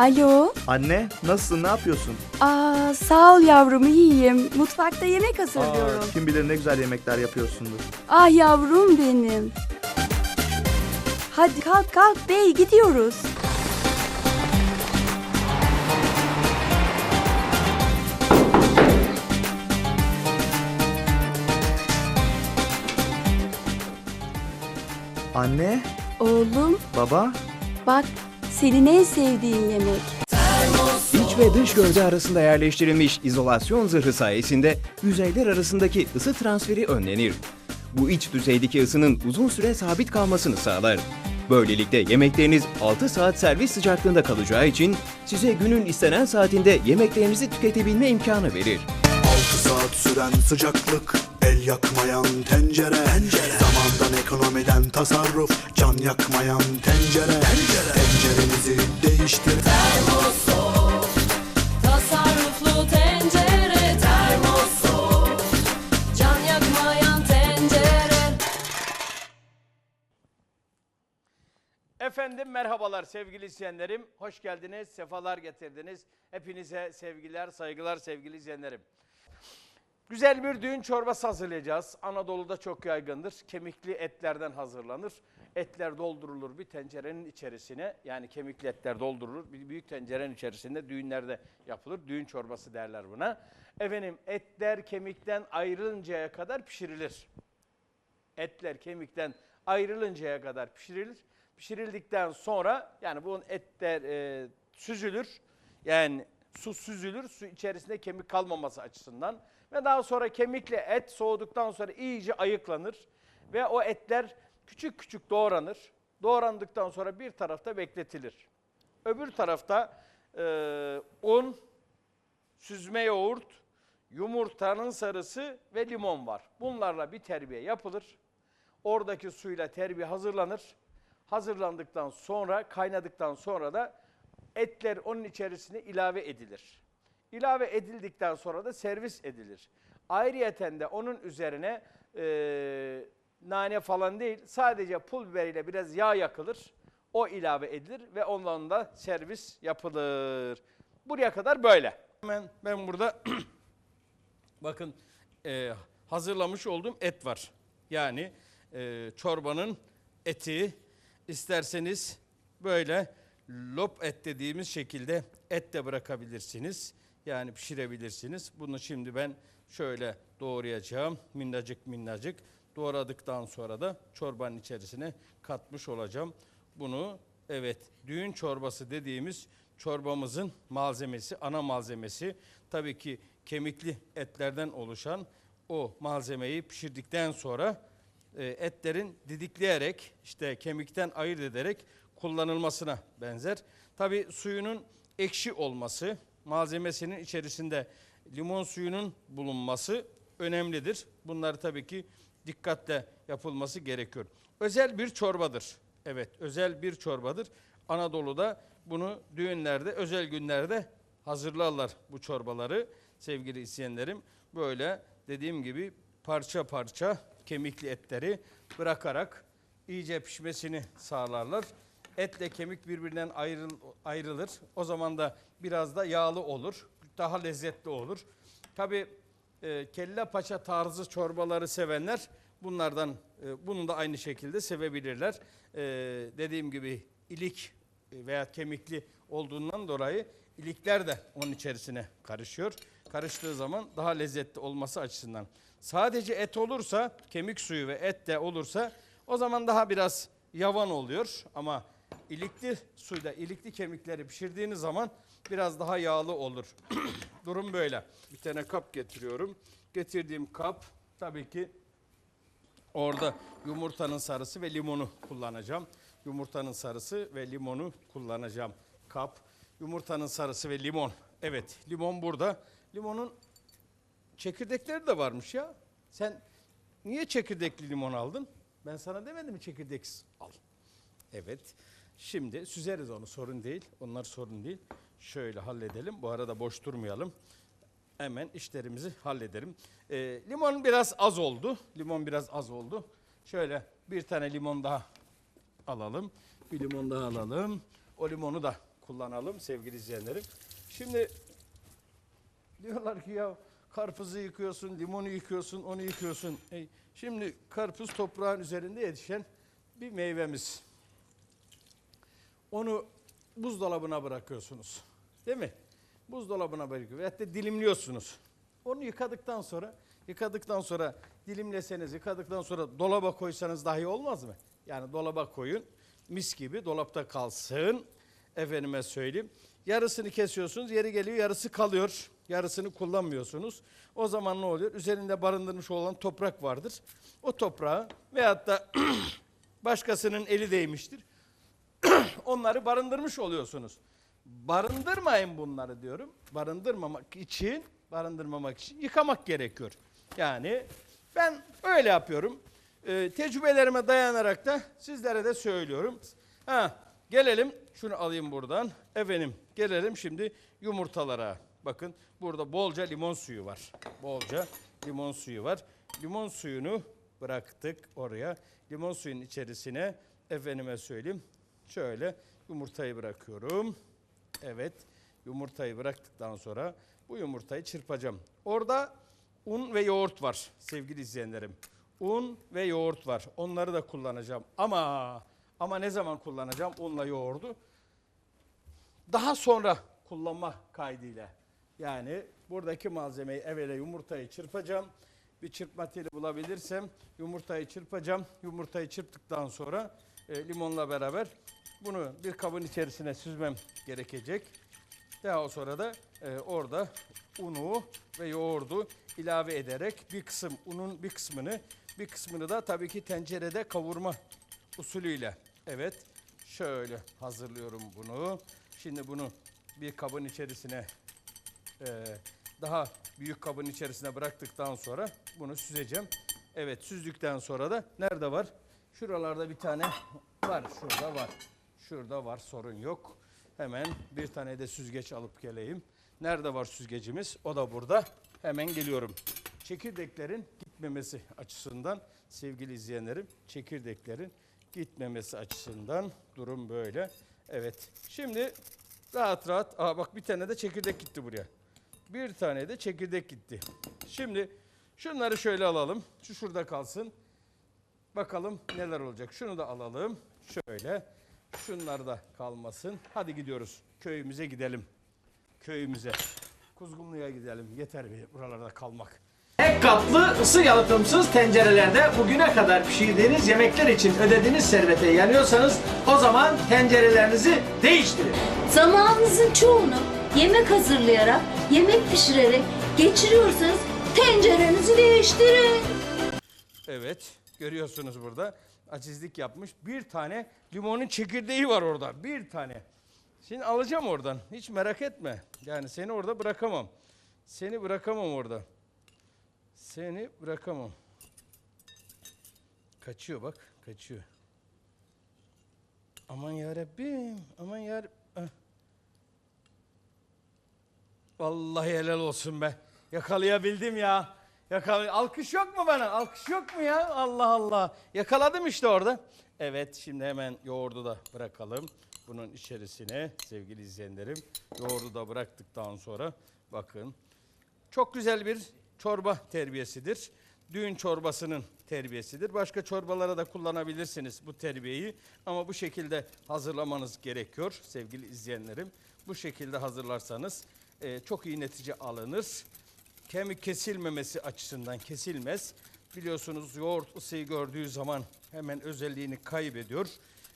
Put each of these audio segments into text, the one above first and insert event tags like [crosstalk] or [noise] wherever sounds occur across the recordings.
Alo. Anne nasılsın ne yapıyorsun? Aa, sağ ol yavrum iyiyim. Mutfakta yemek hazırlıyorum. Aa, kim bilir ne güzel yemekler yapıyorsundur. Ah yavrum benim. Hadi kalk kalk bey gidiyoruz. Anne, Oğlum baba, bak senin en sevdiğin yemek. İç ve dış gövde arasında yerleştirilmiş izolasyon zırhı sayesinde yüzeyler arasındaki ısı transferi önlenir. Bu iç düzeydeki ısının uzun süre sabit kalmasını sağlar. Böylelikle yemekleriniz 6 saat servis sıcaklığında kalacağı için size günün istenen saatinde yemeklerinizi tüketebilme imkanı verir. 6 saat süren sıcaklık El yakmayan tencere, tencere. Zamandan ekonomiden tasarruf Can yakmayan tencere, tencere. Tencerenizi değiştir Tasarruflu tencere termosoft Can yakmayan tencere Efendim merhabalar sevgili izleyenlerim. Hoş geldiniz, sefalar getirdiniz. Hepinize sevgiler, saygılar sevgili izleyenlerim. Güzel bir düğün çorbası hazırlayacağız. Anadolu'da çok yaygındır. Kemikli etlerden hazırlanır. Etler doldurulur bir tencerenin içerisine. Yani kemikli etler doldurulur. Bir büyük tencerenin içerisinde düğünlerde yapılır. Düğün çorbası derler buna. Efendim etler kemikten ayrılıncaya kadar pişirilir etler kemikten ayrılıncaya kadar pişirilir. Pişirildikten sonra yani bu etler e, süzülür. Yani su süzülür. Su içerisinde kemik kalmaması açısından. Ve daha sonra kemikle et soğuduktan sonra iyice ayıklanır. Ve o etler küçük küçük doğranır. Doğrandıktan sonra bir tarafta bekletilir. Öbür tarafta e, un, süzme yoğurt, yumurtanın sarısı ve limon var. Bunlarla bir terbiye yapılır. Oradaki suyla terbiye hazırlanır. Hazırlandıktan sonra, kaynadıktan sonra da etler onun içerisine ilave edilir. İlave edildikten sonra da servis edilir. Ayrıyeten de onun üzerine eee, nane falan değil, sadece pul biberiyle biraz yağ yakılır. O ilave edilir ve ondan da servis yapılır. Buraya kadar böyle. Hemen ben burada [clears throat] Bakın e, hazırlamış olduğum et var. Yani e, çorbanın eti isterseniz böyle lop et dediğimiz şekilde et de bırakabilirsiniz. Yani pişirebilirsiniz. Bunu şimdi ben şöyle doğrayacağım. Minnacık minnacık. Doğradıktan sonra da çorbanın içerisine katmış olacağım. Bunu evet düğün çorbası dediğimiz çorbamızın malzemesi, ana malzemesi tabii ki kemikli etlerden oluşan o malzemeyi pişirdikten sonra e, etlerin didikleyerek işte kemikten ayırt ederek kullanılmasına benzer. Tabii suyunun ekşi olması, malzemesinin içerisinde limon suyunun bulunması önemlidir. Bunlar tabii ki dikkatle yapılması gerekiyor. Özel bir çorbadır. Evet, özel bir çorbadır. Anadolu'da bunu düğünlerde, özel günlerde hazırlarlar bu çorbaları sevgili izleyenlerim. Böyle dediğim gibi parça parça kemikli etleri bırakarak iyice pişmesini sağlarlar. Etle kemik birbirinden ayrıl, ayrılır. O zaman da biraz da yağlı olur. Daha lezzetli olur. Tabii e, kelle paça tarzı çorbaları sevenler bunlardan e, bunu da aynı şekilde sevebilirler. E, dediğim gibi ilik veya kemikli olduğundan dolayı ilikler de onun içerisine karışıyor. Karıştığı zaman daha lezzetli olması açısından. Sadece et olursa, kemik suyu ve et de olursa o zaman daha biraz yavan oluyor. Ama ilikli suyla ilikli kemikleri pişirdiğiniz zaman biraz daha yağlı olur. [clears throat] Durum böyle. Bir tane kap getiriyorum. Getirdiğim kap tabii ki Orada yumurtanın sarısı ve limonu kullanacağım. Yumurtanın sarısı ve limonu kullanacağım. Kap, yumurtanın sarısı ve limon. Evet, limon burada. Limonun çekirdekleri de varmış ya. Sen niye çekirdekli limon aldın? Ben sana demedim mi çekirdeksiz al. Evet. Şimdi süzeriz onu sorun değil. Onlar sorun değil. Şöyle halledelim. Bu arada boş durmayalım hemen işlerimizi hallederim. Ee, limon biraz az oldu. Limon biraz az oldu. Şöyle bir tane limon daha alalım. Bir limon daha alalım. O limonu da kullanalım sevgili izleyenlerim. Şimdi diyorlar ki ya karpuzu yıkıyorsun, limonu yıkıyorsun, onu yıkıyorsun. E, şimdi karpuz toprağın üzerinde yetişen bir meyvemiz. Onu buzdolabına bırakıyorsunuz. Değil mi? Buzdolabına bırakıyor. Veyahut da dilimliyorsunuz. Onu yıkadıktan sonra, yıkadıktan sonra dilimleseniz, yıkadıktan sonra dolaba koysanız dahi olmaz mı? Yani dolaba koyun. Mis gibi dolapta kalsın. Efendime söyleyeyim. Yarısını kesiyorsunuz, yeri geliyor yarısı kalıyor. Yarısını kullanmıyorsunuz. O zaman ne oluyor? Üzerinde barındırmış olan toprak vardır. O toprağı veyahut da [clears throat] başkasının eli değmiştir [clears throat] onları barındırmış oluyorsunuz. Barındırmayın bunları diyorum. Barındırmamak için, barındırmamak için yıkamak gerekiyor. Yani ben öyle yapıyorum. Ee, tecrübelerime dayanarak da sizlere de söylüyorum. Ha, gelelim şunu alayım buradan. Efendim gelelim şimdi yumurtalara. Bakın burada bolca limon suyu var. Bolca limon suyu var. Limon suyunu bıraktık oraya. Limon suyun içerisine efendime söyleyeyim Şöyle yumurtayı bırakıyorum. Evet yumurtayı bıraktıktan sonra bu yumurtayı çırpacağım. Orada un ve yoğurt var sevgili izleyenlerim. Un ve yoğurt var. Onları da kullanacağım. Ama ama ne zaman kullanacağım unla yoğurdu? Daha sonra kullanma kaydıyla. Yani buradaki malzemeyi evvela yumurtayı çırpacağım. Bir çırpma teli bulabilirsem yumurtayı çırpacağım. Yumurtayı çırptıktan sonra e, limonla beraber bunu bir kabın içerisine süzmem gerekecek. Daha sonra da e, orada unu ve yoğurdu ilave ederek bir kısım unun bir kısmını bir kısmını da tabii ki tencerede kavurma usulüyle. Evet şöyle hazırlıyorum bunu. Şimdi bunu bir kabın içerisine e, daha büyük kabın içerisine bıraktıktan sonra bunu süzeceğim. Evet süzdükten sonra da nerede var? Şuralarda bir tane var. Şurada var. Şurada var sorun yok. Hemen bir tane de süzgeç alıp geleyim. Nerede var süzgecimiz? O da burada. Hemen geliyorum. Çekirdeklerin gitmemesi açısından sevgili izleyenlerim, çekirdeklerin gitmemesi açısından durum böyle. Evet. Şimdi rahat rahat. Aa bak bir tane de çekirdek gitti buraya. Bir tane de çekirdek gitti. Şimdi şunları şöyle alalım. Şu şurada kalsın. Bakalım neler olacak. Şunu da alalım. Şöyle. Şunlar da kalmasın. Hadi gidiyoruz. Köyümüze gidelim. Köyümüze. Kuzgunlu'ya gidelim. Yeter bir buralarda kalmak. Tek katlı ısı yalıtımsız tencerelerde bugüne kadar pişirdiğiniz yemekler için ödediğiniz servete yanıyorsanız o zaman tencerelerinizi değiştirin. Zamanınızın çoğunu yemek hazırlayarak, yemek pişirerek geçiriyorsanız tencerenizi değiştirin. Evet. Görüyorsunuz burada. Acizlik yapmış. Bir tane limonun çekirdeği var orada. Bir tane. Şimdi alacağım oradan. Hiç merak etme. Yani seni orada bırakamam. Seni bırakamam orada. Seni bırakamam. Kaçıyor bak. Kaçıyor. Aman ya Rabbim. Aman ya Ah. Vallahi helal olsun be. Yakalayabildim ya. Yakal Alkış yok mu bana? Alkış yok mu ya? Allah Allah. Yakaladım işte orada. Evet şimdi hemen yoğurdu da bırakalım. Bunun içerisine sevgili izleyenlerim. Yoğurdu da bıraktıktan sonra bakın. Çok güzel bir çorba terbiyesidir. Düğün çorbasının terbiyesidir. Başka çorbalara da kullanabilirsiniz bu terbiyeyi. Ama bu şekilde hazırlamanız gerekiyor sevgili izleyenlerim. Bu şekilde hazırlarsanız e, çok iyi netice alınır. Kemik kesilmemesi açısından kesilmez. Biliyorsunuz yoğurt ısıyı gördüğü zaman hemen özelliğini kaybediyor.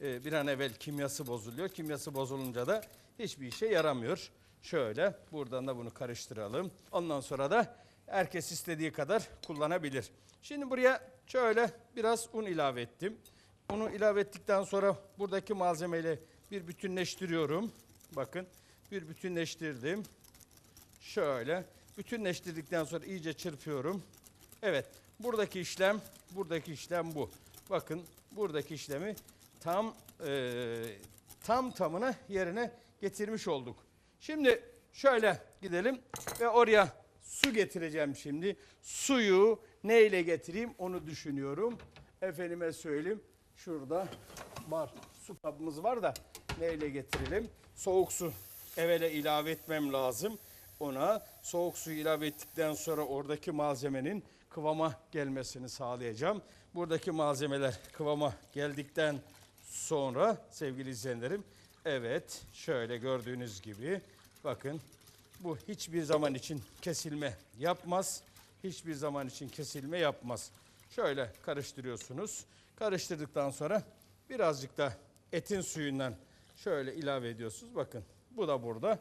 E, bir an evvel kimyası bozuluyor. Kimyası bozulunca da hiçbir işe yaramıyor. Şöyle buradan da bunu karıştıralım. Ondan sonra da herkes istediği kadar kullanabilir. Şimdi buraya şöyle biraz un ilave ettim. Unu ilave ettikten sonra buradaki malzemeyle bir bütünleştiriyorum. Bakın bir bütünleştirdim. Şöyle bütünleştirdikten sonra iyice çırpıyorum. Evet buradaki işlem buradaki işlem bu. Bakın buradaki işlemi tam eee, tam tamına yerine getirmiş olduk. Şimdi şöyle gidelim ve oraya su getireceğim şimdi. Suyu neyle getireyim onu düşünüyorum. Efendime söyleyeyim şurada var su kabımız var da neyle getirelim? Soğuk su evvela ilave etmem lazım. Ona soğuk su ilave ettikten sonra oradaki malzemenin kıvama gelmesini sağlayacağım. Buradaki malzemeler kıvama geldikten sonra sevgili izleyenlerim evet şöyle gördüğünüz gibi bakın bu hiçbir zaman için kesilme yapmaz. Hiçbir zaman için kesilme yapmaz. Şöyle karıştırıyorsunuz. Karıştırdıktan sonra birazcık da etin suyundan şöyle ilave ediyorsunuz. Bakın bu da burada.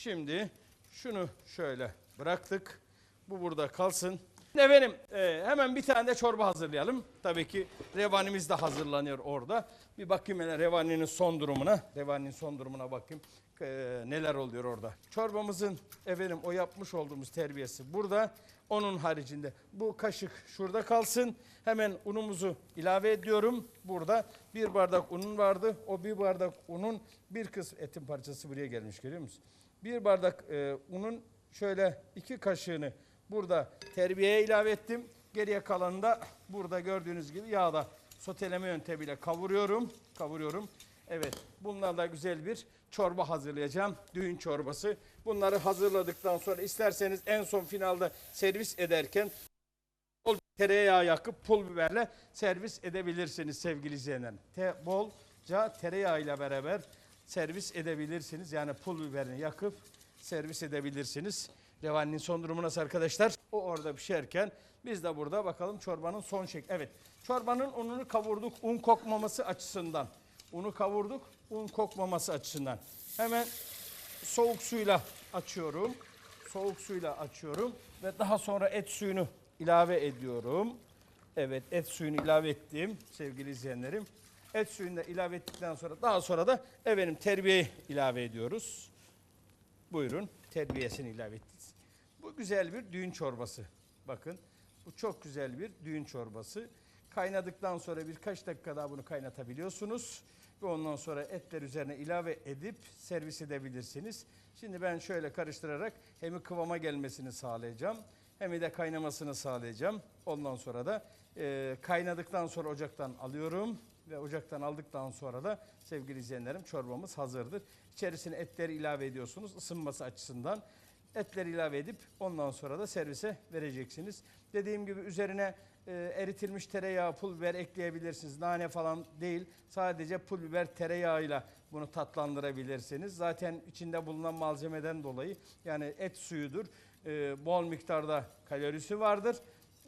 Şimdi şunu şöyle bıraktık. Bu burada kalsın. Efendim e, hemen bir tane de çorba hazırlayalım. Tabii ki revanimiz de hazırlanıyor orada. Bir bakayım hele revaninin son durumuna. Revaninin son durumuna bakayım. E, neler oluyor orada. Çorbamızın efendim o yapmış olduğumuz terbiyesi burada. Onun haricinde bu kaşık şurada kalsın. Hemen unumuzu ilave ediyorum. Burada bir bardak unun vardı. O bir bardak unun bir kısım etin parçası buraya gelmiş görüyor musun? Bir bardak e, unun şöyle iki kaşığını burada terbiyeye ilave ettim. Geriye kalanını da burada gördüğünüz gibi yağda soteleme yöntemiyle kavuruyorum. Kavuruyorum. Evet bunlarla güzel bir çorba hazırlayacağım. Düğün çorbası. Bunları hazırladıktan sonra isterseniz en son finalde servis ederken bol tereyağı yakıp pul biberle servis edebilirsiniz sevgili izleyenler. Te, bolca tereyağı ile beraber servis edebilirsiniz. Yani pul biberini yakıp servis edebilirsiniz. Revaninin son durumu nasıl arkadaşlar? O orada pişerken biz de burada bakalım çorbanın son şekli. Evet çorbanın ununu kavurduk un kokmaması açısından. Unu kavurduk un kokmaması açısından. Hemen soğuk suyla açıyorum. Soğuk suyla açıyorum ve daha sonra et suyunu ilave ediyorum. Evet et suyunu ilave ettim sevgili izleyenlerim. Et suyunu da ilave ettikten sonra daha sonra da efendim terbiyeyi ilave ediyoruz. Buyurun terbiyesini ilave ettiniz. Bu güzel bir düğün çorbası. Bakın bu çok güzel bir düğün çorbası. Kaynadıktan sonra birkaç dakika daha bunu kaynatabiliyorsunuz. Ve ondan sonra etler üzerine ilave edip servis edebilirsiniz. Şimdi ben şöyle karıştırarak hem kıvama gelmesini sağlayacağım hem de kaynamasını sağlayacağım. Ondan sonra da e, kaynadıktan sonra ocaktan alıyorum ve ocaktan aldıktan sonra da sevgili izleyenlerim çorbamız hazırdır. İçerisine etleri ilave ediyorsunuz ısınması açısından. Etleri ilave edip ondan sonra da servise vereceksiniz. Dediğim gibi üzerine e, eritilmiş tereyağı, pul biber ekleyebilirsiniz. Nane falan değil. Sadece pul biber tereyağıyla bunu tatlandırabilirsiniz. Zaten içinde bulunan malzemeden dolayı yani et suyudur. E, bol miktarda kalorisi vardır.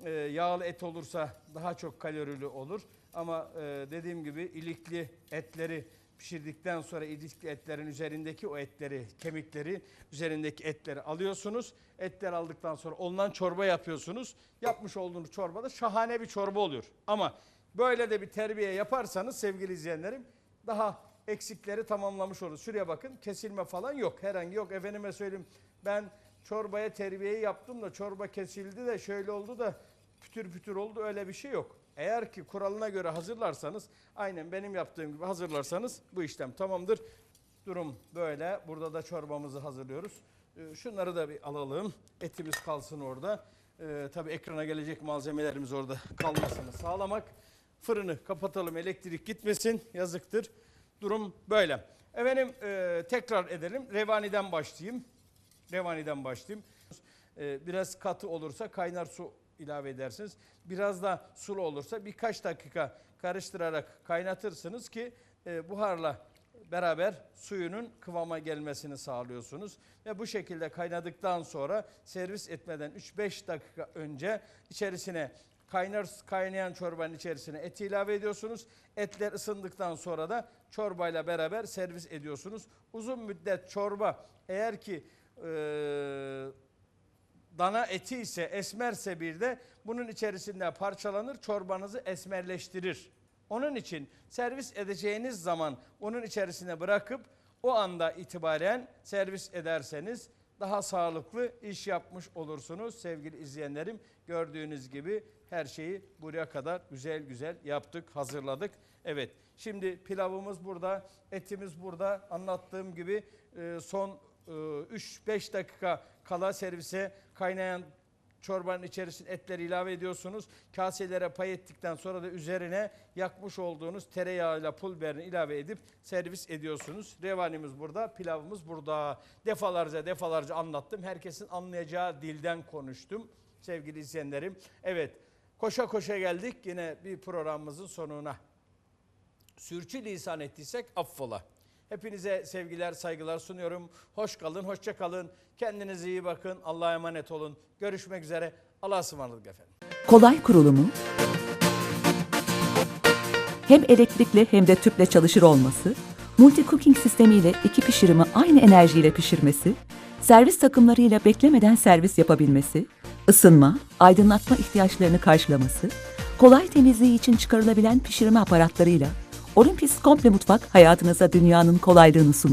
E, yağlı et olursa daha çok kalorili olur. Ama e, dediğim gibi ilikli etleri pişirdikten sonra ilikli etlerin üzerindeki o etleri, kemikleri, üzerindeki etleri alıyorsunuz. Etler aldıktan sonra ondan çorba yapıyorsunuz. Yapmış olduğunuz çorba da şahane bir çorba oluyor. Ama böyle de bir terbiye yaparsanız sevgili izleyenlerim daha eksikleri tamamlamış oluruz. Şuraya bakın kesilme falan yok. Herhangi yok. Efendime söyleyeyim ben çorbaya terbiyeyi yaptım da çorba kesildi de şöyle oldu da pütür pütür oldu öyle bir şey yok. Eğer ki kuralına göre hazırlarsanız aynen benim yaptığım gibi hazırlarsanız bu işlem tamamdır. Durum böyle. Burada da çorbamızı hazırlıyoruz. Ee, Şunları da bir alalım. Etimiz kalsın orada. Ee, tabii ekrana gelecek malzemelerimiz orada kalmasını sağlamak. Fırını kapatalım elektrik gitmesin yazıktır. Durum böyle. Efendim e, tekrar edelim. Revaniden başlayayım. Revaniden başlayayım. Ee, biraz katı olursa kaynar su ilave edersiniz. Biraz da sulu olursa birkaç dakika karıştırarak kaynatırsınız ki e, buharla beraber suyunun kıvama gelmesini sağlıyorsunuz. Ve bu şekilde kaynadıktan sonra servis etmeden 3-5 dakika önce içerisine kaynar kaynayan çorbanın içerisine eti ilave ediyorsunuz. Etler ısındıktan sonra da çorbayla beraber servis ediyorsunuz. Uzun müddet çorba eğer ki e, dana eti ise esmerse bir de bunun içerisinde parçalanır çorbanızı esmerleştirir. Onun için servis edeceğiniz zaman onun içerisine bırakıp o anda itibaren servis ederseniz daha sağlıklı iş yapmış olursunuz sevgili izleyenlerim. Gördüğünüz gibi her şeyi buraya kadar güzel güzel yaptık, hazırladık. Evet, şimdi pilavımız burada, etimiz burada. Anlattığım gibi e, son 3-5 dakika kala servise kaynayan çorbanın içerisine etleri ilave ediyorsunuz. Kaselere pay ettikten sonra da üzerine yakmış olduğunuz tereyağıyla pul biberini ilave edip servis ediyorsunuz. Revanimiz burada, pilavımız burada. Defalarca defalarca anlattım. Herkesin anlayacağı dilden konuştum sevgili izleyenlerim. Evet, koşa koşa geldik yine bir programımızın sonuna. Sürçü lisan ettiysek affola. Hepinize sevgiler, saygılar sunuyorum. Hoş kalın, hoşça kalın. Kendinize iyi bakın. Allah'a emanet olun. Görüşmek üzere. Allah'a ısmarladık efendim. Kolay kurulumu, hem elektrikli hem de tüple çalışır olması, multi cooking sistemiyle iki pişirimi aynı enerjiyle pişirmesi, servis takımlarıyla beklemeden servis yapabilmesi, ısınma, aydınlatma ihtiyaçlarını karşılaması, kolay temizliği için çıkarılabilen pişirme aparatlarıyla Olympus Komple Mutfak hayatınıza dünyanın kolaylığını sunuyor.